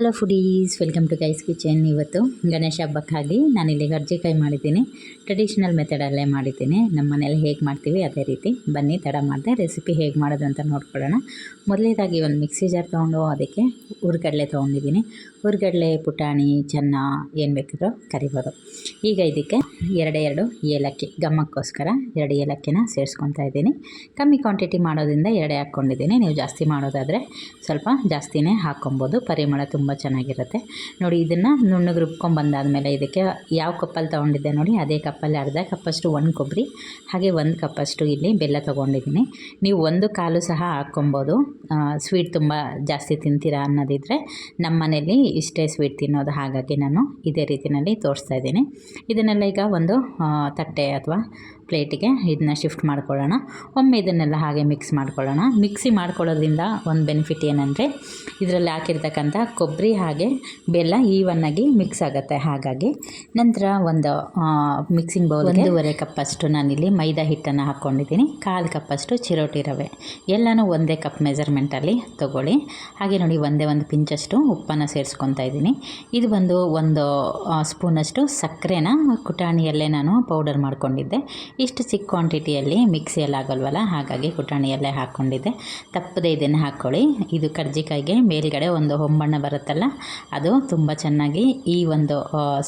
Hello foodies welcome to guys kitchen ಇವತ್ತು ಗಣೇಶ ಹಬ್ಬಕ್ಕಾಗಿ ನಾನಿಲ್ಲಿ ಕರ್ಜಿಕಾಯಿ ಮಾಡಿದ್ದೀನಿ ಟ್ರೆಡಿಷ್ನಲ್ ಮೆಥಡಲ್ಲೇ ಮಾಡಿದ್ದೀನಿ ನಮ್ಮ ಮನೇಲಿ ಹೇಗೆ ಮಾಡ್ತೀವಿ ಅದೇ ರೀತಿ. ಬನ್ನಿ, ತಡ ಮಾಡಿದೆ. ರೆಸಿಪಿ ಹೇಗೆ ಮಾಡೋದು ಅಂತ ನೋಡ್ಕೊಳ್ಳೋಣ. ಮೊದಲೇದಾಗಿ ಒಂದು ಮಿಕ್ಸಿ ಜಾರ್ ತೊಗೊಂಡು, ಅದಕ್ಕೆ ಹುರ್ಗಡ್ಲೆ ತೊಗೊಂಡಿದ್ದೀನಿ. ಹುರ್ಗಡ್ಲೆ, ಪುಟಾಣಿ, ಚೆನ್ನ ಏನು ಬೇಕಿದ್ರು ಕರಿಬೋದು. ಈಗ ಇದಕ್ಕೆ ಎರಡೇ ಎರಡು ಏಲಕ್ಕಿ, ಗಮ್ಮಕ್ಕೋಸ್ಕರ ಎರಡು ಏಲಕ್ಕಿನ ಸೇರಿಸ್ಕೊತಾ ಇದ್ದೀನಿ. ಕಮ್ಮಿ ಕ್ವಾಂಟಿಟಿ ಮಾಡೋದ್ರಿಂದ ಎರಡೇ ಹಾಕ್ಕೊಂಡಿದ್ದೀನಿ. ನೀವು ಜಾಸ್ತಿ ಮಾಡೋದಾದರೆ ಸ್ವಲ್ಪ ಜಾಸ್ತಿನೇ ಹಾಕ್ಕೊಬೋದು. ಪರಿಮಳ ತುಂಬ ಚೆನ್ನಾಗಿರುತ್ತೆ. ನೋಡಿ, ಇದನ್ನು ನುಣ್ಣಗೆ ರುಬ್ಕೊಂಬಂದಾದಮೇಲೆ ಇದಕ್ಕೆ ಯಾವ ಕಪ್ಪಲ್ಲಿ ತೊಗೊಂಡಿದ್ದೆ ನೋಡಿ, ಅದೇ ಕಪ್ಪಲ್ಲಿ ಅರ್ಧ ಕಪ್ಪಷ್ಟು ಒಂದು ಕೊಬ್ಬರಿ, ಹಾಗೆ ಒಂದು ಕಪ್ಪಷ್ಟು ಇಲ್ಲಿ ಬೆಲ್ಲ ತೊಗೊಂಡಿದ್ದೀನಿ. ನೀವು ಒಂದು ಕಾಲು ಸಹ ಹಾಕ್ಕೊಬೋದು. ಸ್ವೀಟ್ ತುಂಬ ಜಾಸ್ತಿ ತಿಂತೀರಾ ಅನ್ನೋದಿದ್ದರೆ ನಮ್ಮ ಮನೇಲಿ ಇಷ್ಟೇ ಸ್ವೀಟ್ ತಿನ್ನೋದು ಹಾಗಾಗಿ ನಾನು ಇದೇ ರೀತಿಯಲ್ಲಿ ತೋರಿಸ್ತಾ ಇದ್ದೀನಿ. ಇದನ್ನೆಲ್ಲ ಈಗ ಒಂದು ತಟ್ಟೆ ಅಥವಾ ಪ್ಲೇಟಿಗೆ ಇದನ್ನ ಶಿಫ್ಟ್ ಮಾಡ್ಕೊಳ್ಳೋಣ. ಒಮ್ಮೆ ಇದನ್ನೆಲ್ಲ ಹಾಗೆ ಮಿಕ್ಸ್ ಮಾಡ್ಕೊಳ್ಳೋಣ. ಮಿಕ್ಸಿ ಮಾಡ್ಕೊಳ್ಳೋದ್ರಿಂದ ಒಂದು ಬೆನಿಫಿಟ್ ಏನಂದರೆ, ಇದರಲ್ಲಿ ಹಾಕಿರ್ತಕ್ಕಂಥ ಕೊಬ್ಬರಿ ಹಾಗೆ ಬೆಲ್ಲ ಈವನ್ನಾಗಿ ಮಿಕ್ಸ್ ಆಗುತ್ತೆ. ಹಾಗಾಗಿ ನಂತರ ಒಂದು ಮಿಕ್ಸಿಂಗ್ ಬೌಲ್ ಒಂದೂವರೆ ಕಪ್ಪಷ್ಟು ನಾನಿಲ್ಲಿ ಮೈದಾ ಹಿಟ್ಟನ್ನು ಹಾಕ್ಕೊಂಡಿದ್ದೀನಿ. ಕಾಲು ಕಪ್ಪಷ್ಟು ಚಿರೋಟಿ ರವೆ. ಎಲ್ಲನೂ ಒಂದೇ ಕಪ್ ಮೆಜರ್ಮೆಂಟಲ್ಲಿ ತೊಗೊಳ್ಳಿ. ಹಾಗೆ ನೋಡಿ, ಒಂದೇ ಒಂದು ಪಿಂಚಷ್ಟು ಉಪ್ಪನ್ನು ಸೇರಿಸ್ಕೊತಾ ಇದ್ದೀನಿ. ಇದು ಬಂದು ಒಂದು ಸ್ಪೂನಷ್ಟು ಸಕ್ಕರೆನ ಕುಟಾಣಿಯಲ್ಲೇ ನಾನು ಪೌಡರ್ ಮಾಡ್ಕೊಂಡಿದ್ದೆ. ಇಷ್ಟು ಚಿಕ್ಕ ಕ್ವಾಂಟಿಟಿಯಲ್ಲಿ ಮಿಕ್ಸಿಯಲ್ಲಿ ಆಗೋಲ್ವಲ್ಲ ಹಾಗಾಗಿ ಕುಟಾಣಿಯಲ್ಲೇ ಹಾಕ್ಕೊಂಡಿದ್ದೆ. ತಪ್ಪದೆ ಇದನ್ನು ಹಾಕ್ಕೊಳ್ಳಿ ಇದು ಕರ್ಜಿಕಾಯಿಗೆ ಮೇಲ್ಗಡೆ ಒಂದು ಹೊಂಬಣ್ಣ ಬರುತ್ತಲ್ಲ, ಅದು ತುಂಬ ಚೆನ್ನಾಗಿ ಈ ಒಂದು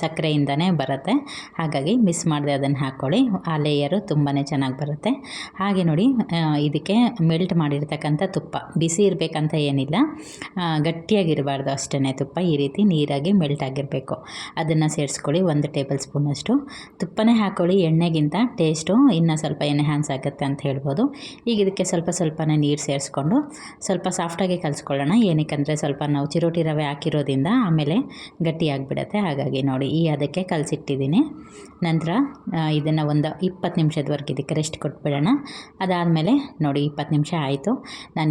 ಸಕ್ಕರೆಯಿಂದನೇ ಬರುತ್ತೆ. ಹಾಗಾಗಿ ಮಿಸ್ ಮಾಡದೆ ಅದನ್ನು ಹಾಕ್ಕೊಳ್ಳಿ ಆ ಲೇಯರು ತುಂಬಾ ಚೆನ್ನಾಗಿ ಬರುತ್ತೆ. ಹಾಗೆ ನೋಡಿ ಇದಕ್ಕೆ ಮೆಲ್ಟ್ ಮಾಡಿರ್ತಕ್ಕಂಥ ತುಪ್ಪ. ಬಿಸಿ ಇರಬೇಕಂತ ಏನಿಲ್ಲ. ಗಟ್ಟಿಯಾಗಿರಬಾರ್ದು ಅಷ್ಟೇ ತುಪ್ಪ. ಈ ರೀತಿ ನೀರಾಗಿ ಮೆಲ್ಟ್ ಆಗಿರಬೇಕು. ಅದನ್ನು ಸೇರಿಸ್ಕೊಳ್ಳಿ. ಒಂದು ಟೇಬಲ್ ಸ್ಪೂನಷ್ಟು. ತುಪ್ಪನೇ ಹಾಕ್ಕೊಳ್ಳಿ ಎಣ್ಣೆಗಿಂತ ಟೇಸ್ಟು ಇನ್ನೂ ಸ್ವಲ್ಪ ಎನ್ಹ್ಯಾನ್ಸ್ ಆಗುತ್ತೆ ಅಂತ ಹೇಳ್ಬೋದು. ಈಗ ಇದಕ್ಕೆ ಸ್ವಲ್ಪ ಸ್ವಲ್ಪನೇ ನೀರು ಸೇರಿಸ್ಕೊಂಡು ಸ್ವಲ್ಪ ಸಾಫ್ಟಾಗಿ ಕಲಿಸ್ಕೊಳ್ಳೋಣ. ಏನಕ್ಕಂದರೆ ಸ್ವಲ್ಪ ನಾವು ಚಿರೋಟಿ ರವೆ ಹಾಕಿರೋದ್ರಿಂದ ಆಮೇಲೆ ಗಟ್ಟಿಯಾಗಿಬಿಡತ್ತೆ ಹಾಗಾಗಿ ನೋಡಿ ಈ ಅದಕ್ಕೆ ಕಲಸಿಟ್ಟಿದ್ದೀನಿ. ನಂತರ ಇದನ್ನು ಒಂದು ಇಪ್ಪತ್ತು ನಿಮಿಷದವರೆಗೆ ಇದಕ್ಕೆ ರೆಸ್ಟ್ ಕೊಟ್ಬಿಡೋಣ. ಅದಾದಮೇಲೆ ನೋಡಿ ಇಪ್ಪತ್ತು ನಿಮಿಷ ಆಯಿತು.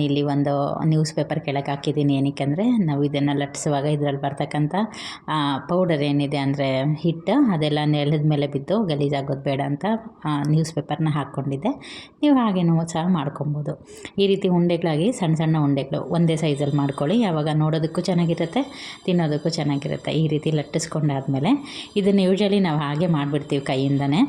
ಇಲ್ಲಿ ಒಂದು ನ್ಯೂಸ್ ಪೇಪರ್ ಕೆಳಗೆ ಹಾಕಿದ್ದೀನಿ. ಏನಕ್ಕೆಂದರೆ ನಾವು ಇದನ್ನು ಲಟ್ಟಿಸುವಾಗ ಇದರಲ್ಲಿ ಬರ್ತಕ್ಕಂಥ ಪೌಡರ್ ಏನಿದೆ ಅಂದರೆ ಹಿಟ್ಟು ಅದೆಲ್ಲ ನೆಲದ ಮೇಲೆ ಬಿದ್ದು ಗಲೀಜಾಗೋದು ಬೇಡ ಅಂತ ನ್ಯೂಸ್ ಪೇಪರ್ನ ಹಾಕ್ಕೊಂಡಿದ್ದೆ. ನೀವು ಹಾಗೇನೋ ಸಹ ಮಾಡ್ಕೊಬೋದು. ಈ ರೀತಿ ಉಂಡೆಗಳಾಗಿ ಸಣ್ಣ ಸಣ್ಣ ಉಂಡೆಗಳು ಒಂದೇ ಸೈಜಲ್ಲಿ ಮಾಡ್ಕೊಳ್ಳಿ. ಯಾವಾಗ ನೋಡೋದಕ್ಕೂ ಚೆನ್ನಾಗಿರುತ್ತೆ, ತಿನ್ನೋದಕ್ಕೂ ಚೆನ್ನಾಗಿರುತ್ತೆ. ಈ ರೀತಿ ಲಟ್ಟಿಸ್ಕೊಂಡಾದ್ಮೇಲೆ ಇದನ್ನು ಯೂಶಲಿ ನಾವು ಹಾಗೆ ಮಾಡಿಬಿಡ್ತೀವಿ ಕೈಯಿಂದನೇ.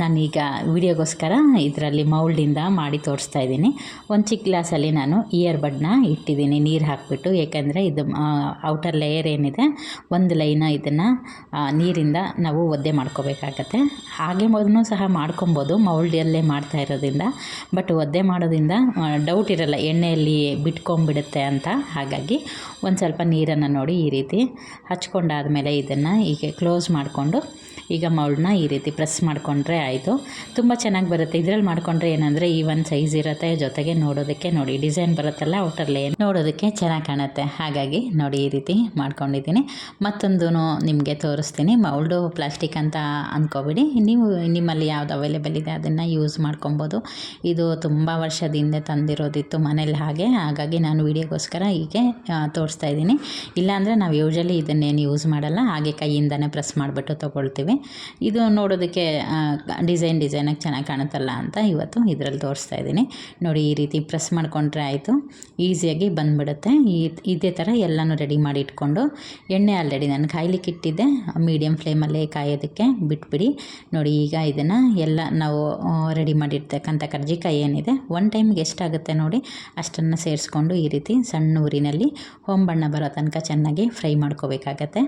ನಾನೀಗ ವಿಡಿಯೋಗೋಸ್ಕರ ಇದರಲ್ಲಿ ಮೌಲ್ಡಿಂದ ಮಾಡಿ ತೋರಿಸ್ತಾ ಇದ್ದೀನಿ. ಒಂದು ಚಿಕ್ಕ ಗ್ಲಾಸಲ್ಲಿ ನಾನು ಇಯರ್ ಬಡ್ನ ಇಟ್ಟಿದ್ದೀನಿ, ನೀರು ಹಾಕಿಬಿಟ್ಟು. ಏಕೆಂದರೆ ಇದು ಔಟರ್ ಲೇಯರ್ ಏನಿದೆ, ಒಂದು ಲೈನ ಇದನ್ನು ನೀರಿಂದ ನಾವು ಒದ್ದೆ ಮಾಡ್ಕೋಬೇಕಾಗತ್ತೆ. ಹಾಗೆ ಮೊದಲು ಸಹ ಮಾಡ್ಕೊಬೋದು ಮೌಲ್ಡಿಯಲ್ಲೇ ಮಾಡ್ತಾ ಇರೋದ್ರಿಂದ. ಬಟ್ ಒದ್ದೆ ಮಾಡೋದ್ರಿಂದ ಡೌಟ್ ಇರಲ್ಲ, ಎಣ್ಣೆಯಲ್ಲಿ ಬಿಟ್ಕೊಂಡ್ಬಿಡುತ್ತೆ ಅಂತ. ಹಾಗಾಗಿ ಒಂದು ಸ್ವಲ್ಪ ನೀರನ್ನು ನೋಡಿ ಈ ರೀತಿ ಹಚ್ಕೊಂಡಾದ್ಮೇಲೆ ಇದನ್ನು ಹೀಗೆ ಕ್ಲೋಸ್ ಮಾಡಿಕೊಂಡು ಈಗ ಮೌಲ್ಡ್ನ ಈ ರೀತಿ ಪ್ರೆಸ್ ಮಾಡಿಕೊಂಡ್ರೆ ಆಯಿತು. ತುಂಬ ಚೆನ್ನಾಗಿ ಬರುತ್ತೆ. ಇದರಲ್ಲಿ ಮಾಡಿಕೊಂಡ್ರೆ ಏನಂದರೆ ಈ ಒಂದು ಸೈಜ್ ಇರುತ್ತೆ. ಜೊತೆಗೆ ನೋಡೋದಕ್ಕೆ ನೋಡಿ, ಡಿಸೈನ್ ಬರುತ್ತಲ್ಲ ಔಟರ್ಲೇ ನೋಡೋದಕ್ಕೆ ಚೆನ್ನಾಗಿ ಕಾಣುತ್ತೆ. ಹಾಗಾಗಿ ನೋಡಿ ಈ ರೀತಿ ಮಾಡ್ಕೊಂಡಿದ್ದೀನಿ. ಮತ್ತೊಂದು ನಿಮಗೆ ತೋರಿಸ್ತೀನಿ. ಮೌಲ್ಡು ಪ್ಲಾಸ್ಟಿಕ್ ಅಂತ ಅಂದ್ಕೋಬಿಡಿ ನೀವು ನಿಮ್ಮಲ್ಲಿ ಯಾವ್ದು ಅವೈಲೇಬಲ್ ಇದೆ ಅದನ್ನು ಯೂಸ್ ಮಾಡ್ಕೊಬೋದು. ಇದು ತುಂಬ ವರ್ಷದಿಂದ ತಂದಿರೋದಿತ್ತು ಮನೇಲಿ ಹಾಗೆ. ಹಾಗಾಗಿ ನಾನು ವಿಡಿಯೋಗೋಸ್ಕರ ಹೀಗೆ ತೋರಿಸ್ತಾ ಇದ್ದೀನಿ. ಇಲ್ಲಾಂದರೆ ನಾವು ಯೂಶಲಿ ಇದನ್ನೇನು ಯೂಸ್ ಮಾಡಲ್ಲ. ಹಾಗೆ ಕೈಯಿಂದನೇ ಪ್ರೆಸ್ ಮಾಡಿಬಿಟ್ಟು ತೊಗೊಳ್ತೀವಿ. ಇದು ನೋಡೋದಕ್ಕೆ ಡಿಸೈನ್ ಡಿಸೈನಾಗಿ ಚೆನ್ನಾಗಿ ಕಾಣುತ್ತಲ್ಲ ಅಂತ ಇವತ್ತು ಇದರಲ್ಲಿ ತೋರಿಸ್ತಾ ಇದ್ದೀನಿ. ನೋಡಿ, ಈ ರೀತಿ ಪ್ರೆಸ್ ಮಾಡಿಕೊಂಡ್ರೆ ಆಯಿತು. ಈಸಿಯಾಗಿ ಬಂದುಬಿಡುತ್ತೆ. ಈ, ಇದೇ ಥರ ಎಲ್ಲನೂ ರೆಡಿ ಮಾಡಿ ಇಟ್ಕೊಂಡು, ಎಣ್ಣೆ ಆಲ್ರೆಡಿ ನಾನು ಕಾಯ್ಲಿಕ್ಕೆ ಇಟ್ಟಿದ್ದೆ. ಮೀಡಿಯಮ್ ಫ್ಲೇಮಲ್ಲೇ ಕಾಯೋದಕ್ಕೆ ಬಿಟ್ಬಿಡಿ. ನೋಡಿ, ಈಗ ಇದನ್ನು ಎಲ್ಲ ನಾವು ರೆಡಿ ಮಾಡಿರ್ತಕ್ಕಂಥ ಕರ್ಜಿಕಾಯಿ ಏನಿದೆ ಒನ್ ಟೈಮ್ಗೆ ಎಷ್ಟಾಗುತ್ತೆ ನೋಡಿ, ಅಷ್ಟನ್ನು ಸೇರಿಸ್ಕೊಂಡು ಈ ರೀತಿ ಸಣ್ಣ ಊರಿನಲ್ಲಿ ಹೊಂಬಣ್ಣ ಬರೋ ತನಕ ಚೆನ್ನಾಗಿ ಫ್ರೈ ಮಾಡ್ಕೋಬೇಕಾಗತ್ತೆ.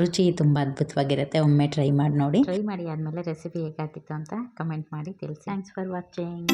ರುಚಿ ತುಂಬ ಅದ್ಭುತವಾಗಿರುತ್ತೆ. ಒಮ್ಮೆ ಟ್ರೈ ಮಾಡಿ ನೋಡಿ. ಟ್ರೈ ಮಾಡಿ ಆದಮೇಲೆ ರೆಸಿಪಿ ಹೇಗಾಗಿತ್ತು ಅಂತ ಕಮೆಂಟ್ ಮಾಡಿ ತಿಳಿಸಿ. Thanks for watching